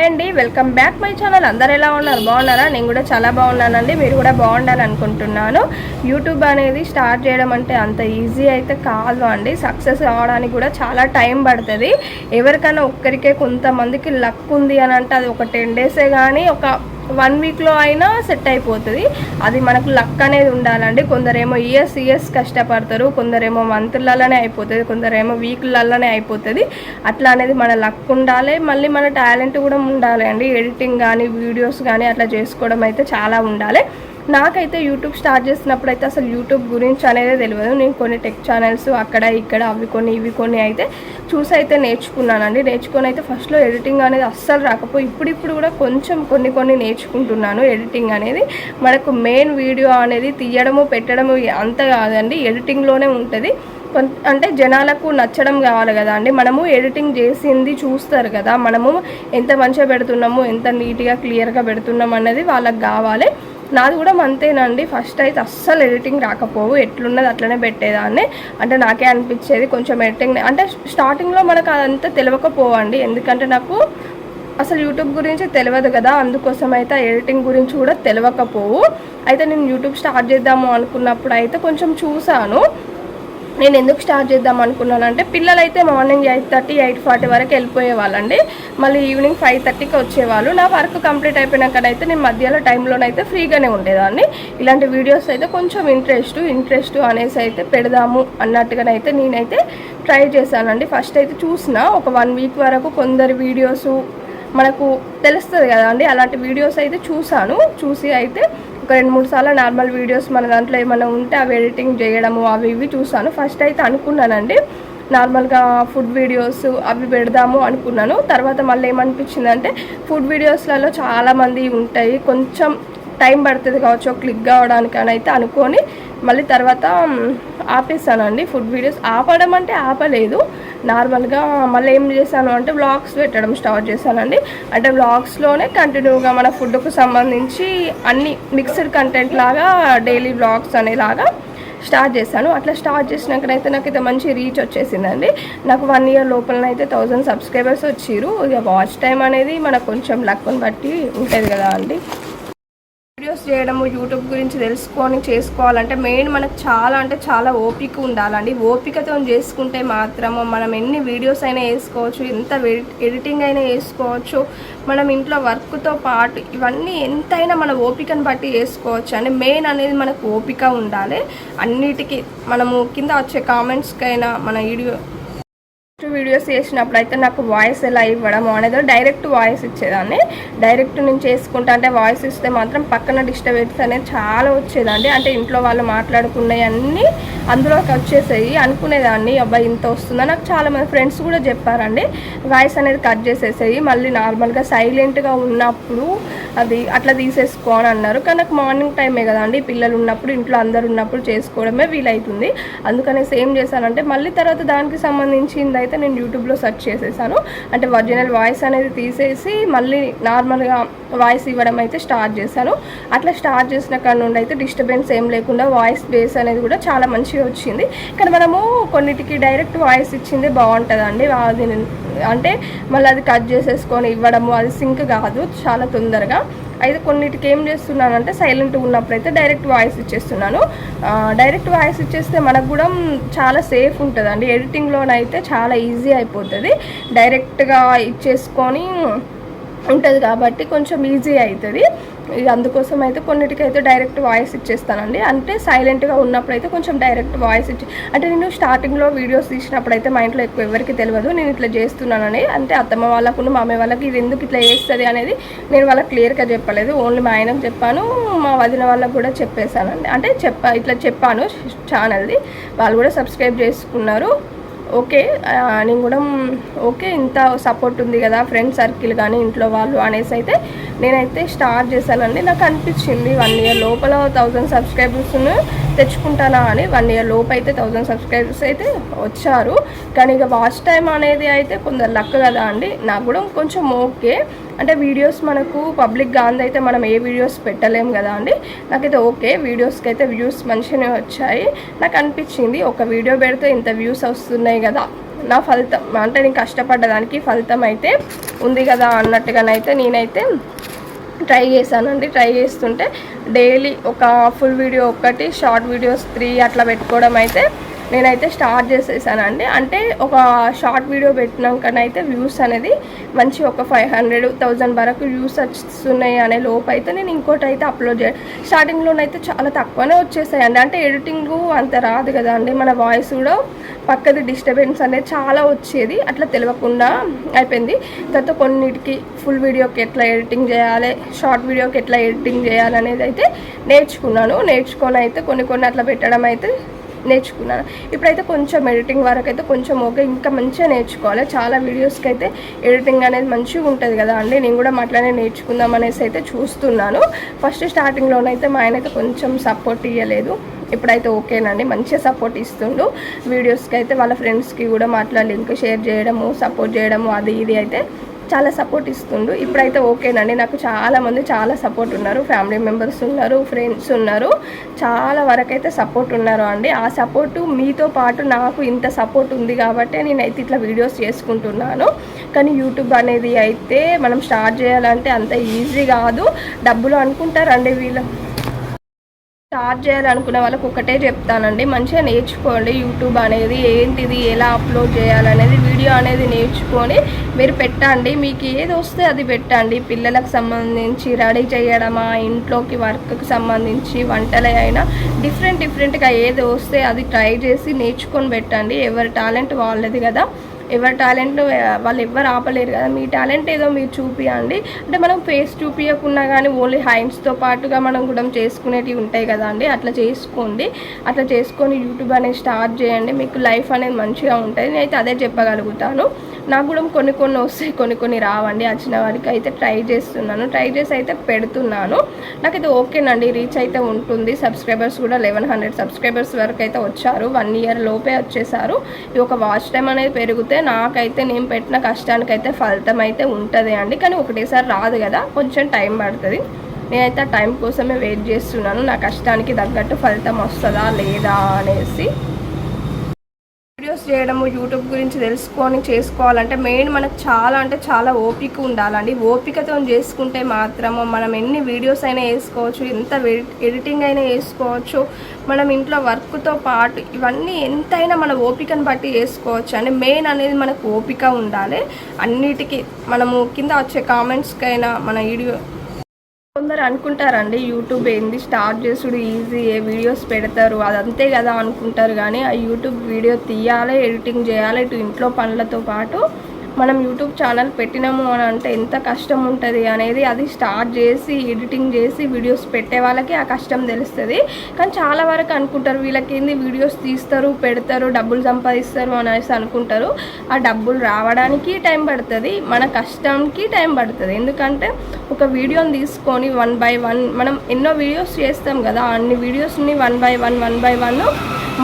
Hi అండి welcome back my channel. అందరు ఎలా ఉన్నారు? బాగున్నారా? నేను కూడా చాలా బాగున్నానండి. మీరు కూడా బాగుండాలి అనుకుంటున్నాను. యూట్యూబ్ అనేది స్టార్ట్ చేయడం అంటే అంత ఈజీ అయితే కాదు అండి. సక్సెస్ రావడానికి కూడా చాలా టైం పడుతుంది. ఎవరికైనా ఒక్కరికే కొంతమందికి లక్ ఉంది అని అంటే అది ఒక టెన్ డేసే కానీ ఒక వన్ వీక్లో అయినా సెట్ అయిపోతుంది. అది మనకు లక్ అనేది ఉండాలండి. కొందరేమో ఇయర్స్ ఇయర్స్ కష్టపడతారు. కొందరేమో మంత్లలోనే అయిపోతుంది. కొందరేమో వీక్లలోనే అయిపోతుంది. అట్లా అనేది మన లక్ ఉండాలి. మళ్ళీ మన టాలెంట్ కూడా ఉండాలి అండి. ఎడిటింగ్ కానీ వీడియోస్ కానీ అట్లా చేసుకోవడం అయితే చాలా ఉండాలి. నాకైతే యూట్యూబ్ స్టార్ట్ చేసినప్పుడు అయితే అసలు యూట్యూబ్ గురించి అనేది తెలియదు. నేను కొన్ని టెక్ ఛానల్స్ అక్కడ ఇక్కడ అవి కొన్ని ఇవి కొన్ని అయితే చూసి అయితే నేర్చుకున్నానండి. నేర్చుకొని అయితే ఫస్ట్లో ఎడిటింగ్ అనేది అస్సలు రాకపోయి ఇప్పుడిప్పుడు కూడా కొంచెం కొన్ని కొన్ని నేర్చుకుంటున్నాను. ఎడిటింగ్ అనేది మనకు మెయిన్ వీడియో అనేది తీయడము పెట్టడము అంత కాదండి. ఎడిటింగ్లోనే ఉంటుంది. అంటే జనాలకు నచ్చడం కావాలి కదా అండి. మనము ఎడిటింగ్ చేసింది చూస్తారు కదా. మనము ఎంత మంచిగా పెడుతున్నాము ఎంత నీట్గా క్లియర్గా పెడుతున్నాం అన్నది వాళ్ళకి కావాలి. నాది కూడా అంతేనండి. ఫస్ట్ అయితే అస్సలు ఎడిటింగ్ రాకపోవు. ఎట్లున్నది అట్లనే పెట్టేదాన్ని. అంటే నాకే అనిపించేది కొంచెం ఎడిటింగ్ అంటే స్టార్టింగ్లో మనకు అదంతా తెలియకపోవండి ఎందుకంటే నాకు అసలు యూట్యూబ్ గురించి తెలియదు కదా. అందుకోసం అయితే ఎడిటింగ్ గురించి కూడా తెలియకపోవు అయితే నేను యూట్యూబ్ స్టార్ట్ చేద్దాము అనుకున్నప్పుడు అయితే కొంచెం చూశాను నేను ఎందుకు స్టార్ట్ చేద్దాం అనుకున్నానంటే అంటే పిల్లలైతే morning eight thirty eight forty వరకు వెళ్ళిపోయే వాళ్ళండి. మళ్ళీ ఈవినింగ్ ఫైవ్ థర్టీకి వచ్చేవాళ్ళు. నా వర్క్ కంప్లీట్ అయిపోయినాకనైతే నేను మధ్యలో టైంలోనైతే ఫ్రీగానే ఉండేదాన్ని. ఇలాంటి వీడియోస్ అయితే కొంచెం ఇంట్రెస్ట్ ఇంట్రెస్ట్ అనేసి అయితే పెడదాము అన్నట్టుగానైతే నేనైతే ట్రై చేశానండి. ఫస్ట్ అయితే చూసిన ఒక వన్ వీక్ వరకు కొందరు వీడియోస్ మనకు తెలుస్తుంది కదా అండి అలాంటి వీడియోస్ అయితే చూశాను. చూసి అయితే ఒక రెండు మూడు సార్లు నార్మల్ వీడియోస్ మన దాంట్లో ఏమైనా ఉంటే అవి ఎడిటింగ్ చేయడము అవి ఇవి చూసాను ఫస్ట్ అయితే అనుకున్నానండి నార్మల్గా ఫుడ్ వీడియోస్ అవి పెడదాము అనుకున్నాను. తర్వాత మళ్ళీ ఏమనిపించిందంటే ఫుడ్ వీడియోస్లలో చాలామంది ఉంటాయి కొంచెం టైం పడుతుంది కావచ్చు క్లిక్ కావడానికి అని అయితే అనుకొని మళ్ళీ తర్వాత ఆపేసానండి ఫుడ్ వీడియోస్. ఆపడం అంటే ఆపలేదు నార్మల్గా మళ్ళీ ఏం చేశాను అంటే వ్లాగ్స్ పెట్టడం స్టార్ట్ చేశానండి. అంటే వ్లాగ్స్లోనే కంటిన్యూగా మన ఫుడ్కు సంబంధించి అన్ని మిక్స్డ్ కంటెంట్ లాగా డైలీ వ్లాగ్స్ అనేలాగా స్టార్ట్ చేశాను. అట్లా స్టార్ట్ చేసినాకనైతే నాకైతే మంచి రీచ్ వచ్చేసిందండి. నాకు వన్ ఇయర్ లోపలనైతే థౌజండ్ సబ్స్క్రైబర్స్ వచ్చిరు ఇక వాచ్ టైం అనేది మనకు కొంచెం లక్ను బట్టి ఉంటుంది కదా అండి. చేయడము యూట్యూబ్ గురించి తెలుసుకొని చేసుకోవాలంటే మెయిన్ మనకు చాలా అంటే చాలా ఓపిక ఉండాలండి. ఓపికతో చేసుకుంటే మాత్రము మనం ఎన్ని వీడియోస్ అయినా వేసుకోవచ్చు ఎంత ఎడిటింగ్ అయినా వేసుకోవచ్చు మనం ఇంట్లో వర్క్తో పాటు ఇవన్నీ ఎంతైనా మన ఓపికను బట్టి వేసుకోవచ్చు అండి. మెయిన్ అనేది మనకు ఓపిక ఉండాలి. అన్నిటికీ మనము కింద వచ్చే కామెంట్స్కైనా మన వీడియో వీడియోస్ చేసినప్పుడు అయితే నాకు వాయిస్ ఎలా ఇవ్వడం అనేది డైరెక్ట్ వాయిస్ ఇచ్చేదాన్ని. డైరెక్ట్ నేను చేసుకుంటా అంటే వాయిస్ ఇస్తే మాత్రం పక్కన డిస్టర్బెన్స్ అనేది చాలా వచ్చేదండి. అంటే ఇంట్లో వాళ్ళు మాట్లాడుకున్నవి అన్నీ అందులోకి వచ్చేసాయి అనుకునేదాన్ని. అబ్బాయి ఇంత వస్తుందా? నాకు చాలా మంది ఫ్రెండ్స్ కూడా చెప్పారండి. వాయిస్ అనేది కట్ చేసేసాయి. మళ్ళీ నార్మల్గా సైలెంట్గా ఉన్నప్పుడు అది అట్లా తీసేసుకో అని అన్నారు. కానీ నాకు మార్నింగ్ టైమే కదండి. పిల్లలు ఉన్నప్పుడు ఇంట్లో అందరు ఉన్నప్పుడు చేసుకోవడమే వీలవుతుంది అందుకనేసి ఏం చేశానంటే మళ్ళీ తర్వాత దానికి సంబంధించింది అయితే నేను నేను యూట్యూబ్లో సెర్చ్ చేసేసాను. అంటే ఒరిజినల్ వాయిస్ అనేది తీసేసి మళ్ళీ నార్మల్గా వాయిస్ ఇవ్వడం అయితే స్టార్ట్ చేశాను. అట్లా స్టార్ట్ చేసిన కాడ నుండి అయితే డిస్టర్బెన్స్ ఏం లేకుండా వాయిస్ బేస్ అనేది కూడా చాలా మంచిగా వచ్చింది. కానీ మనము కొన్నిటికి డైరెక్ట్ వాయిస్ ఇచ్చింది బాగుంటుందండి. అది అంటే మళ్ళీ అది కట్ చేసేసుకొని ఇవ్వడము అది సింక్ కాదు చాలా తొందరగా. అయితే కొన్నిటికి ఏం చేస్తున్నానంటే సైలెంట్ ఉన్నప్పుడు అయితే డైరెక్ట్ వాయిస్ ఇచ్చేస్తున్నాను. డైరెక్ట్ వాయిస్ ఇచ్చేస్తే మనకు కూడా చాలా సేఫ్ ఉంటుందండి. ఎడిటింగ్లోనైతే చాలా ఈజీ అయిపోతుంది. డైరెక్ట్గా ఇచ్చేసుకొని ఉంటుంది కాబట్టి కొంచెం ఈజీ అవుతుంది. ఇది అందుకోసం అయితే కొన్నిటికైతే డైరెక్ట్ వాయిస్ ఇచ్చేస్తానండి. అంటే సైలెంట్గా ఉన్నప్పుడు అయితే కొంచెం డైరెక్ట్ వాయిస్ ఇచ్చి అంటే నేను స్టార్టింగ్లో వీడియోస్ తీసినప్పుడు అయితే మా ఇంట్లో ఎక్కువ ఎవరికి తెలియదు. నేను ఇట్లా చేస్తున్నానని అంటే అత్తమ్మ వాళ్ళకు మా అమ్మాయి వాళ్ళకి ఇది ఎందుకు ఇట్లా చేస్తుంది అనేది నేను వాళ్ళకి క్లియర్గా చెప్పలేదు. ఓన్లీ మా ఆయనకు చెప్పాను మా వదిన వాళ్ళకి కూడా చెప్పేశానండి. అంటే చెప్ప ఇట్లా చెప్పాను ఛానల్ది వాళ్ళు కూడా సబ్స్క్రైబ్ చేసుకున్నారు. ఓకే నేను కూడా ఓకే ఇంత సపోర్ట్ ఉంది కదా ఫ్రెండ్ సర్కిల్ కానీ ఇంట్లో వాళ్ళు అనేసి అయితే నేనైతే స్టార్ట్ చేశానండి. నాకు అనిపించింది వన్ ఇయర్ లోపల థౌజండ్ సబ్స్క్రైబర్స్ను తెచ్చుకుంటానా అని వన్ ఇయర్ లోపు అయితే థౌజండ్ సబ్స్క్రైబర్స్ అయితే వచ్చారు. కానీ ఇక వాచ్ టైం అనేది అయితే కొందరు లక్ కదా అండి. నాకు కూడా కొంచెం ఓకే. అంటే వీడియోస్ మనకు పబ్లిక్ గాంధీ అయితే మనం ఏ వీడియోస్ పెట్టలేము కదా అండి. నాకైతే ఓకే. వీడియోస్కి అయితే వ్యూస్ మంచిగానే వచ్చాయి. నాకు అనిపించింది ఒక వీడియో పెడితే ఇంత వ్యూస్ వస్తున్నాయి కదా. నా ఫలితం అంటే నేను కష్టపడ్డదానికి ఫలితం అయితే ఉంది కదా అన్నట్టుగానైతే నేనైతే ట్రై చేశానండి. ట్రై చేస్తుంటే డైలీ ఒక ఫుల్ వీడియో ఒకటి షార్ట్ వీడియోస్ త్రీ అట్లా పెట్టుకోవడం అయితే నేనైతే స్టార్ట్ చేసేసానండి. అంటే ఒక షార్ట్ వీడియో పెట్టినాకనైతే వ్యూస్ అనేది మంచి ఒక ఫైవ్ హండ్రెడ్ థౌజండ్ వరకు వ్యూస్ వస్తున్నాయి అనే లోపు అయితే నేను ఇంకోటి అయితే అప్లోడ్ చేయ స్టార్టింగ్లోనైతే చాలా తక్కువనే వచ్చేసాయండి. అంటే ఎడిటింగ్ అంత రాదు కదా అండి మన వాయిస్ కూడా పక్కది డిస్టర్బెన్స్ అనేది చాలా వచ్చేది. అట్లా తెలియకుండా అయిపోయింది. తర్వాత కొన్నిటికి ఫుల్ వీడియోకి ఎట్లా ఎడిటింగ్ చేయాలి షార్ట్ వీడియోకి ఎట్లా ఎడిటింగ్ చేయాలనేది అయితే నేర్చుకున్నాను. నేర్చుకొని అయితే కొన్ని కొన్ని అట్లా పెట్టడం అయితే నేర్చుకున్నాను ఇప్పుడైతే కొంచెం ఎడిటింగ్ వరకు అయితే కొంచెం ఓకే ఇంకా మంచిగా నేర్చుకోవాలి. చాలా వీడియోస్కి అయితే ఎడిటింగ్ అనేది మంచిగా ఉంటుంది కదా అండి. నేను కూడా అట్లానే నేర్చుకుందాం అనేసి అయితే చూస్తున్నాను. ఫస్ట్ స్టార్టింగ్లోనైతే మా ఆయన అయితే కొంచెం సపోర్ట్ ఇవ్వలేదు ఇప్పుడైతే ఓకేనండి. మంచిగా సపోర్ట్ ఇస్తుండు. వీడియోస్కి అయితే వాళ్ళ ఫ్రెండ్స్కి కూడా మాట్లా లింక్ షేర్ చేయడము సపోర్ట్ చేయడము అది ఇది అయితే చాలా సపోర్ట్ ఇస్తుండు. ఇప్పుడైతే ఓకేనండి. నాకు చాలా మంది చాలా సపోర్ట్ ఉన్నారు. ఫ్యామిలీ మెంబర్స్ ఉన్నారు ఫ్రెండ్స్ ఉన్నారు. చాలా వరకైతే సపోర్ట్ ఉన్నారు అండి. ఆ సపోర్టు మీతో పాటు నాకు ఇంత సపోర్ట్ ఉంది కాబట్టి నేనైతే ఇట్లా వీడియోస్ చేసుకుంటున్నాను. కానీ యూట్యూబ్ అనేది అయితే మనం స్టార్ట్ చేయాలంటే అంత ఈజీ కాదు. డబ్బులు అనుకుంటారండి వీళ్ళు. స్టార్ట్ చేయాలనుకునే వాళ్ళకి ఒకటే చెప్తానండి మంచిగా నేర్చుకోండి యూట్యూబ్ అనేది ఏంటిది ఎలా అప్లోడ్ చేయాలనేది వీడియో అనేది నేర్చుకొని మీరు పెట్టండి మీకు ఏది వస్తే అది పెట్టండి. పిల్లలకు సంబంధించి రెడీ చేయడమా ఇంట్లోకి వర్క్కి సంబంధించి వంటలే అయినా డిఫరెంట్ డిఫరెంట్గా ఏది వస్తే అది ట్రై చేసి నేర్చుకొని పెట్టండి. ఎవరి టాలెంట్ వాళ్ళది కదా. ఎవరి టాలెంట్ వాళ్ళు ఎవరు ఆపలేరు కదా. మీ టాలెంట్ ఏదో మీరు చూపియండి. అంటే మనం ఫేస్ చూపించకున్నా కానీ ఓన్లీ హ్యాండ్స్తో పాటుగా మనం కూడా చేసుకునేటివి ఉంటాయి కదా అండి. అట్లా చేసుకోండి. అట్లా చేసుకొని యూట్యూబ్ అనేది స్టార్ట్ చేయండి. మీకు లైఫ్ అనేది మంచిగా ఉంటుంది. నేనైతే అదే చెప్పగలుగుతాను. నాకు కూడా కొన్ని కొన్ని వస్తాయి కొన్ని కొన్ని రావండి. వచ్చిన వారికి అయితే ట్రై చేస్తున్నాను. ట్రై చేసి అయితే పెడుతున్నాను. నాకైతే ఓకేనండి. రీచ్ అయితే ఉంటుంది. సబ్స్క్రైబర్స్ కూడా లెవెన్ హండ్రెడ్ సబ్స్క్రైబర్స్ వరకు అయితే వచ్చారు. వన్ ఇయర్ లోపే వచ్చేసారు. ఈ ఒక వాచ్ టైం అనేది పెరిగితే నాకైతే నేను పెట్టిన కష్టానికి అయితే ఫలితం అయితే ఉంటుంది అండి. కానీ ఒకటేసారి రాదు కదా కొంచెం టైం పడుతుంది. నేనైతే ఆ టైం కోసమే వెయిట్ చేస్తున్నాను. నా కష్టానికి తగ్గట్టు ఫలితం వస్తుందా లేదా అనేసి. వీడియోస్ చేయడము యూట్యూబ్ గురించి తెలుసుకొని చేసుకోవాలంటే మెయిన్ మనకు చాలా అంటే చాలా ఓపిక ఉండాలండి. ఓపికతో చేసుకుంటే మాత్రము మనం ఎన్ని వీడియోస్ అయినా వేసుకోవచ్చు ఎంత ఎడిటింగ్ అయినా వేసుకోవచ్చు మనం ఇంట్లో వర్క్తో పాటు ఇవన్నీ ఎంతైనా మన ఓపికను బట్టి వేసుకోవచ్చు అంటే మెయిన్ అనేది మనకు ఓపిక ఉండాలి. అన్నిటికీ మనము కింద వచ్చే కామెంట్స్కైనా మన వీడియో కొందరు అనుకుంటారండి యూట్యూబ్ ఏంది స్టార్ట్ చేసుడు ఈజీ ఏ వీడియోస్ పెడతారు అదంతే కదా అనుకుంటారు. కానీ ఆ యూట్యూబ్ వీడియో తీయాలి ఎడిటింగ్ చేయాలి ఇటు ఇంట్లో పనులతో పాటు మనం యూట్యూబ్ ఛానల్ పెట్టినాము అని అంటే ఎంత కష్టం ఉంటుంది అనేది అది స్టార్ట్ చేసి ఎడిటింగ్ చేసి వీడియోస్ పెట్టే వాళ్ళకి ఆ కష్టం తెలుస్తుంది. కానీ చాలా వరకు అనుకుంటారు వీళ్ళకి ఏంది వీడియోస్ తీస్తారు పెడతారు డబ్బులు సంపాదిస్తారు అనేసి అనుకుంటారు. ఆ డబ్బులు రావడానికి టైం పడుతుంది మన కష్టంకి టైం పడుతుంది. ఎందుకంటే ఒక వీడియోని తీసుకొని వన్ బై వన్ మనం ఎన్నో వీడియోస్ చేస్తాం కదా అన్ని వీడియోస్ని one by one one by one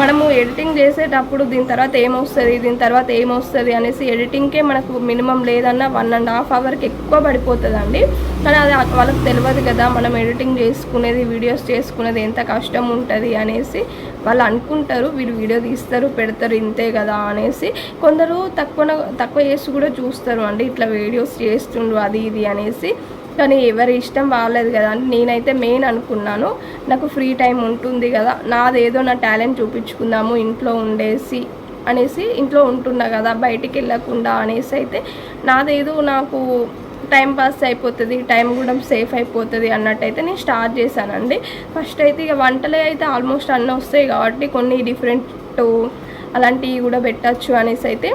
మనము ఎడిటింగ్ చేసేటప్పుడు దీని తర్వాత ఏమొస్తుంది దీని తర్వాత ఏమొస్తుంది అనేసి ఎడిటింగ్కే మనకు మినిమం లేదన్నా వన్ అండ్ హాఫ్ అవర్కి ఎక్కువ పడిపోతుందండి. కానీ అది వాళ్ళకి తెలియదు కదా మనం ఎడిటింగ్ చేసుకునేది వీడియోస్ చేసుకునేది ఎంత కష్టం ఉంటుంది అనేసి వాళ్ళు అనుకుంటారు వీళ్ళు వీడియో తీస్తారు పెడతారు ఇంతే కదా అనేసి. కొందరు తక్కువ తక్కువ చేసి కూడా చూస్తారు అండి ఇట్లా వీడియోస్ చేస్తుండ్రు అది ఇది అనేసి. కానీ ఎవరి ఇష్టం వాళ్ళది కదా అని నేనైతే మెయిన్ అనుకున్నాను. నాకు ఫ్రీ టైం ఉంటుంది కదా నాదేదో నా టాలెంట్ చూపించుకుందాము ఇంట్లో ఉండేసి అనేసి ఇంట్లో ఉంటున్నా కదా బయటికి వెళ్ళకుండా అనేసి అయితే నాదేదో నాకు టైం పాస్ అయిపోతుంది టైం కూడా సేఫ్ అయిపోతుంది అన్నట్టయితే నేను స్టార్ట్ చేశానండి. ఫస్ట్ అయితే ఇక వంటలే అయితే ఆల్మోస్ట్ అన్నీ వస్తాయి కాబట్టి కొన్ని డిఫరెంట్ అలాంటివి కూడా పెట్టచ్చు అనేసి అయితే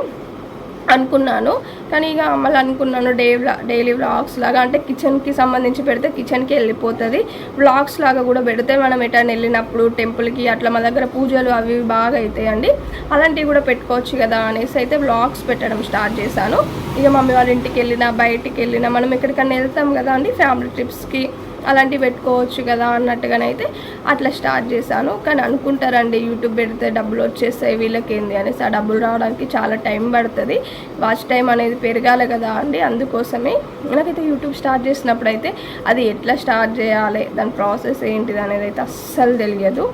అనుకున్నాను. కానీ ఇక మళ్ళీ అనుకున్నాను డే డైలీ వ్లాగ్స్ లాగా అంటే కిచెన్కి సంబంధించి పెడితే కిచెన్కి వెళ్ళిపోతుంది. వ్లాగ్స్ లాగా కూడా పెడితే మనం ఎటైనా వెళ్ళినప్పుడు టెంపుల్కి అట్లా మా దగ్గర పూజలు అవి బాగా అవుతాయండి అలాంటివి కూడా పెట్టుకోవచ్చు కదా అనేసి అయితే వ్లాగ్స్ పెట్టడం స్టార్ట్ చేశాను. ఇక మమ్మీ వాళ్ళ ఇంటికి వెళ్ళినా బయటికి వెళ్ళినా మనం ఎక్కడికన్నా వెళ్తాం కదా అండి ఫ్యామిలీ ట్రిప్స్కి. అలాంటివి పెట్టుకోవచ్చు కదా అన్నట్టుగానైతే అట్లా స్టార్ట్ చేశాను. కానీ అనుకుంటారండి యూట్యూబ్ పెడితే డబ్బులు వచ్చేస్తాయి వీళ్ళకి ఏంది అనేసి. ఆ డబ్బులు రావడానికి చాలా టైం పడుతుంది. వాచ్ టైం అనేది పెరగాలి కదా అండి. అందుకోసమే నాకైతే యూట్యూబ్ స్టార్ట్ చేసినప్పుడు అయితే అది ఎట్లా స్టార్ట్ చేయాలి దాని ప్రాసెస్ ఏంటిది అనేది అయితే అస్సలు తెలియదు.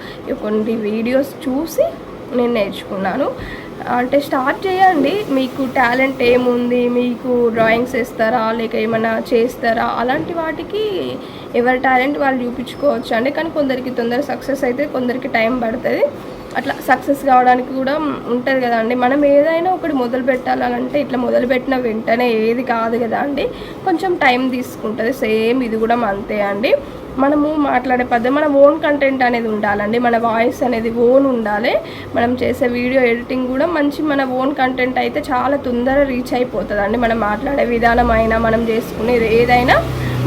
కొన్ని వీడియోస్ చూసి నేను నేర్చుకున్నాను. అంటే స్టార్ట్ చేయండి. మీకు టాలెంట్ ఏముంది? మీకు డ్రాయింగ్స్ వేస్తారా? లేక ఏమైనా చేస్తారా? అలాంటి వాటికి ఎవరి టాలెంట్ వాళ్ళు చూపించుకోవచ్చు అండి. కానీ కొందరికి తొందర సక్సెస్ అయితే కొందరికి టైం పడుతుంది. అట్లా సక్సెస్ కావడానికి కూడా ఉంటుంది కదా అండి. మనం ఏదైనా ఒకటి మొదలు పెట్టాలంటే ఇట్లా మొదలు పెట్టిన వెంటనే ఏది కాదు కదా అండి. కొంచెం టైం తీసుకుంటుంది. సేమ్ ఇది కూడా అంతే అండి. మనము మాట్లాడే పద్ధతి మన ఓన్ కంటెంట్ అనేది ఉండాలండి. మన వాయిస్ అనేది ఓన్ ఉండాలి. మనం చేసే వీడియో ఎడిటింగ్ కూడా మంచి మన ఓన్ కంటెంట్ అయితే చాలా తొందర రీచ్ అయిపోతుంది అండి మనం మాట్లాడే విధానం అయినా మనం చేసుకునేది ఏదైనా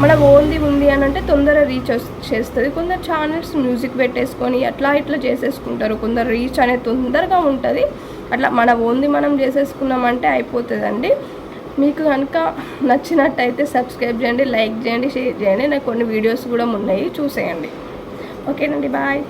మన ఓన్ది ఉంది అని అంటే తొందర రీచ్ చేస్తుంది. కొందరు ఛానల్స్ మ్యూజిక్ పెట్టేసుకొని అట్లా ఇట్లా చేసేసుకుంటారు. కొందరు రీచ్ అనేది తొందరగా ఉంటుంది. అట్లా మన ఓన్ది మనం చేసేసుకున్నామంటే అయిపోతుందండి. మీకు కనుక నచ్చినట్టయితే సబ్స్క్రైబ్ చేయండి లైక్ చేయండి షేర్ చేయండి. నాకు కొన్ని వీడియోస్ కూడా ఉన్నాయి చూసేయండి. ఓకేనండి బాయ్.